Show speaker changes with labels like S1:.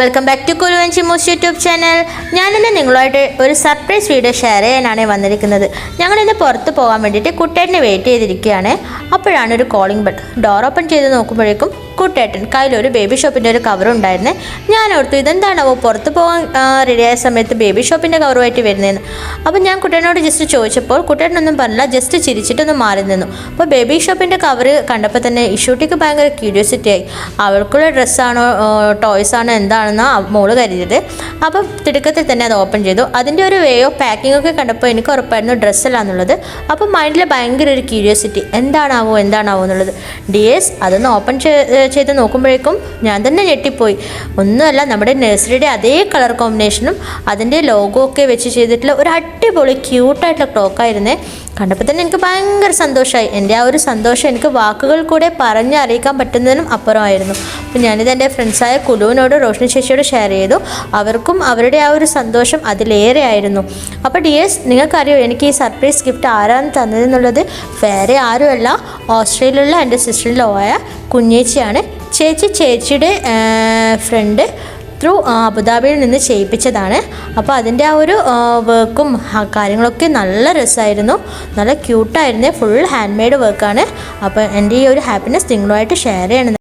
S1: Welcome back to Kuluvanchi Moos YouTube channel ഞാനിന്ന് നിങ്ങളുമായിട്ട് ഒരു സർപ്രൈസ് വീഡിയോ ഷെയർ ചെയ്യാനാണ് വന്നിരിക്കുന്നത്. ഞങ്ങളിന്ന് പുറത്ത് പോകാൻ വേണ്ടിയിട്ട് കുട്ടേനെ വെയിറ്റ് ചെയ്തിരിക്കുകയാണ്. അപ്പോഴാണ് ഒരു കോളിംഗ് ബെൽ ഡോർ ഓപ്പൺ ചെയ്ത് നോക്കുമ്പോഴേക്കും കുട്ടേട്ടൻ കയ്യിലൊരു ബേബി ഷോപ്പിന്റെ ഒരു കവർ ഉണ്ടായിരുന്നേ. ഞാൻ ഓർത്തു ഇതെന്താണാവോ? പുറത്ത് പോകാൻ റെഡിയായ സമയത്ത് ബേബി ഷോപ്പിന്റെ കവറുമായിട്ട് വരുന്നതെന്ന് അപ്പോൾ ഞാൻ കുട്ടേനോട് ജസ്റ്റ് ചോദിച്ചപ്പോൾ കുട്ടേട്ടനൊന്നും പറഞ്ഞില്ല ജസ്റ്റ് ചിരിച്ചിട്ടൊന്ന് മാറി നിന്നു. അപ്പോൾ ബേബി ഷോപ്പിന്റെ കവർ കണ്ടപ്പോൾ തന്നെ ഇഷൂട്ടിക്ക് ഭയങ്കര ക്യൂരിയോസിറ്റി ആയി. അവൾക്കുള്ള ഡ്രസ്സാണോ ടോയ്സ് ആണോ എന്താണെന്ന് മോൾ കരുതിയത്. അപ്പോൾ തിടുക്കത്തിൽ തന്നെ അത് ഓപ്പൺ ചെയ്തു. അതിന്റെ ഒരു വേ ഓഫ് പാക്കിംഗ് ഒക്കെ കണ്ടപ്പോൾ എനിക്ക് ഉറപ്പായിരുന്നു ഡ്രസ്സല്ല എന്നുള്ളത് അപ്പോൾ മൈൻഡിൽ ഭയങ്കര ഒരു ക്യൂരിയോസിറ്റി എന്താണാവോ എന്താണാവോ എന്നുള്ളത്. ഡി എസ് അതൊന്ന് ഓപ്പൺ ചെയ്ത് നോക്കുമ്പോഴേക്കും ഞാൻ തന്നെ ഞെട്ടിപ്പോയി. ഒന്നുമല്ല നമ്മുടെ നഴ്സറിയുടെ അതേ കളർ കോമ്പിനേഷനും അതിന്റെ ലോഗോ ഒക്കെ വെച്ച് ചെയ്തിട്ടുള്ള ഒരു അടിപൊളി ക്യൂട്ടായിട്ടുള്ള ക്ലോക്കായിരുന്നേ കണ്ടപ്പോൾ തന്നെ എനിക്ക് ഭയങ്കര സന്തോഷമായി. എന്റെ ആ ഒരു സന്തോഷം എനിക്ക് വാക്കുകൾ കൂടെ പറഞ്ഞ് അറിയിക്കാൻ പറ്റുന്നതിനും അപ്പുറമായിരുന്നു. അപ്പോൾ ഞാനിത് എന്റെ ഫ്രണ്ട്സായ കുലുവിനോട് റോഷിനി ചേച്ചിയോട് ഷെയർ ചെയ്തു. അവർക്കും അവരുടെ ആ ഒരു സന്തോഷം അതിലേറെ ആയിരുന്നു. അപ്പോൾ ഡിയേഴ്സ് നിങ്ങൾക്കറിയോ എനിക്ക് ഈ സർപ്രൈസ് ഗിഫ്റ്റ് ആരാണ് തന്നതെന്നുള്ളത്? വേറെ ആരുമല്ല. ഓസ്ട്രേലിയയിലുള്ള എന്റെ സിസ്റ്റർ ലോ ആയ കുഞ്ഞേച്ചിയാണ്. ചേച്ചി ചേച്ചിയുടെ ഫ്രണ്ട് ത്രൂ അബുദാബിയിൽ നിന്ന് ചെയ്യിപ്പിച്ചതാണ്. അപ്പോൾ അതിന്റെ ആ ഒരു വർക്കും കാര്യങ്ങളൊക്കെ നല്ല രസമായിരുന്നു. നല്ല ക്യൂട്ടായിരുന്നു ഫുൾ ഹാൻഡ് മെയ്ഡ് വർക്കാണ് അപ്പോൾ എന്റെ ഈ ഒരു ഹാപ്പിനെസ് നിങ്ങളുമായിട്ട് ഷെയർ ചെയ്യണം.